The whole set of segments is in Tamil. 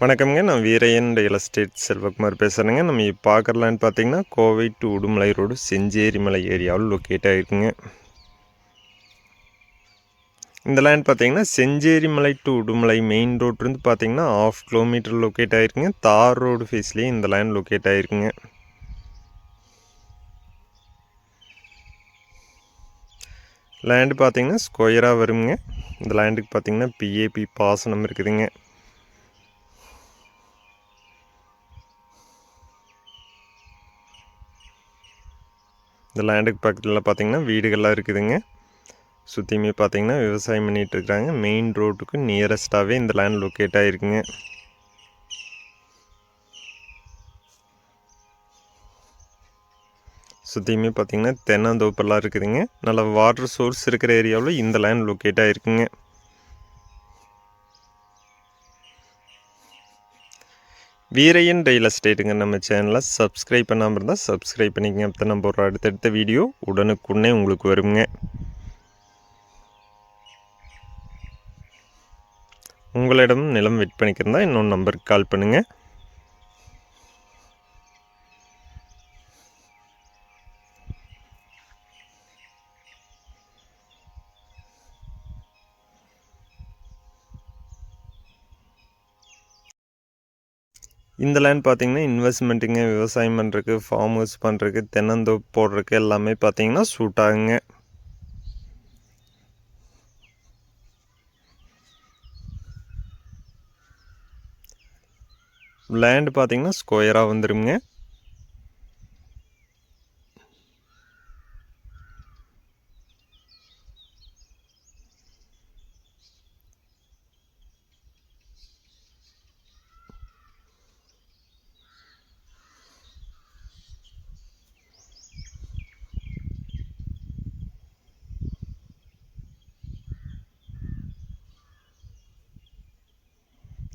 வணக்கம்ங்க. நான் வீரையன் ரியல் எஸ்டேட் செல்வகுமார் பேசுகிறேங்க நம்ம இப்போ பார்க்குறலான்னு பார்த்தீங்கன்னா கோவை டு உடுமலை ரோடு செஞ்சேரி மலை ஏரியாவில் லொக்கேட் ஆகிருக்குங்க இந்த லேண்ட் பார்த்தீங்கன்னா செஞ்சேரி மலை டு உடுமலை மெயின் ரோட்லேருந்து பார்த்தீங்கன்னா ஆஃப் கிலோமீட்டர் லொக்கேட் ஆகிருக்குங்க தார் ரோடு ஃபேஸ்லேயே இந்த லேண்ட் லொக்கேட் ஆகிருக்குங்க லேண்டு பார்த்தீங்கன்னா ஸ்கொயராக வருங்க. இந்த லேண்டுக்கு பார்த்தீங்கன்னா பிஏபி பாசனம் இருக்குதுங்க. இந்த லேண்டுக்கு பக்கத்தில் பார்த்திங்கன்னா வீடுகள்லாம் இருக்குதுங்க. சுற்றியுமே பார்த்தீங்கன்னா விவசாயம் பண்ணிகிட்டு இருக்கிறாங்க மெயின் ரோட்டுக்கு நியரஸ்ட்டாகவே இந்த லேண்ட் லொக்கேட் ஆகிருக்குங்க சுற்றியுமே பார்த்தீங்கன்னா தென்னந்தோப்பெல்லாம் இருக்குதுங்க. நல்ல வாட்டர் சோர்ஸ் இருக்கிற ஏரியாவில் இந்த லேண்ட் லொக்கேட் ஆகிருக்குங்க வீரையன் ரியல் எஸ்டேட்டுங்க நம்ம சேனலை சப்ஸ்கிரைப் பண்ணாமல் இருந்தால் சப்ஸ்கிரைப் பண்ணிக்கங்க. அப்போ நம்ம ஒரு அடுத்தடுத்த வீடியோ உடனுக்குடனே உங்களுக்கு வருங்க. உங்களிடம் நிலம் விற்பனைக்கு இன்னொன்று நம்பருக்கு கால் பண்ணுங்கள் இந்த லேண்ட் பார்த்தீங்கன்னா இன்வெஸ்ட்மெண்ட்டுங்க விவசாயம் பண்ணுறக்கு ஃபார்ம் ஹவுஸ் பண்ணுறக்கு தென்னந்தோப்பு போடுறதுக்கு எல்லாமே பார்த்தீங்கன்னா சூட் ஆகுங்க. லேண்டு பார்த்தீங்கன்னா ஸ்கொயராக வந்துருங்க.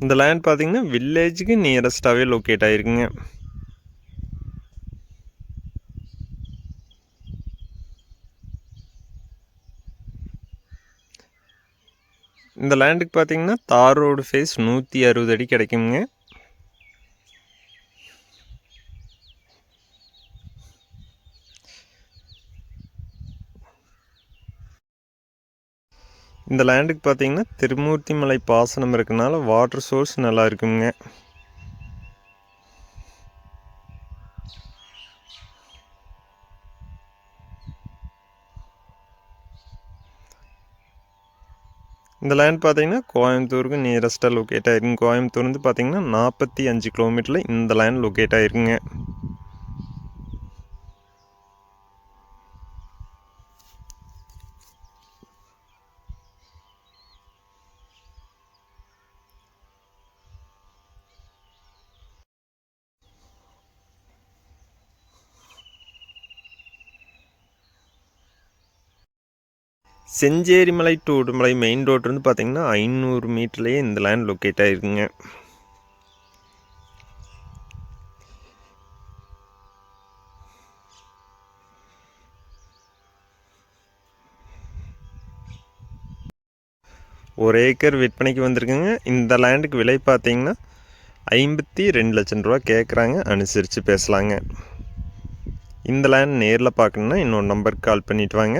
இந்த லேண்ட் பார்த்தீங்கன்னா வில்லேஜுக்கு நியரஸ்ட்டாகவே லொக்கேட் ஆகிருக்குங்க இந்த லேண்டுக்கு பார்த்தீங்கன்னா தார் ரோடு ஃபேஸ் நூற்றி அறுபது அடி கிடைக்குங்க. இந்த லேண்டுக்கு பார்த்தீங்கன்னா திருமூர்த்தி மலை பாசனம் இருக்கனால வாட்டர் சோர்ஸ் நல்லா இருக்குங்க. இந்த லேண்ட் பார்த்தீங்கன்னா கோயம்புத்தூருக்கு நியரஸ்ட்டாக லொக்கேட் ஆகிருக்குங்க கோயம்புத்தூர் வந்து பார்த்தீங்கன்னா நாற்பத்தி அஞ்சு கிலோமீட்டரில் இந்த land locate ஆகிருக்குங்க Chencherimalai to Udumalai main road வந்து பார்த்திங்கன்னா ஐநூறு மீட்டர்லேயே இந்த லேண்ட் லொக்கேட் ஆகிருக்குங்க ஒரு ஏக்கர் விற்பனைக்கு வந்திருக்குங்க. இந்த லேண்டுக்கு விலை பார்த்தீங்கன்னா ஐம்பத்தி ரெண்டு லட்சம் ரூபா கேட்குறாங்க அனுசரித்து பேசலாங்க. இந்த லேண்ட் நேரில் பார்க்கணுன்னா இன்னொரு நம்பருக்கு கால் பண்ணிவிட்டு வாங்க.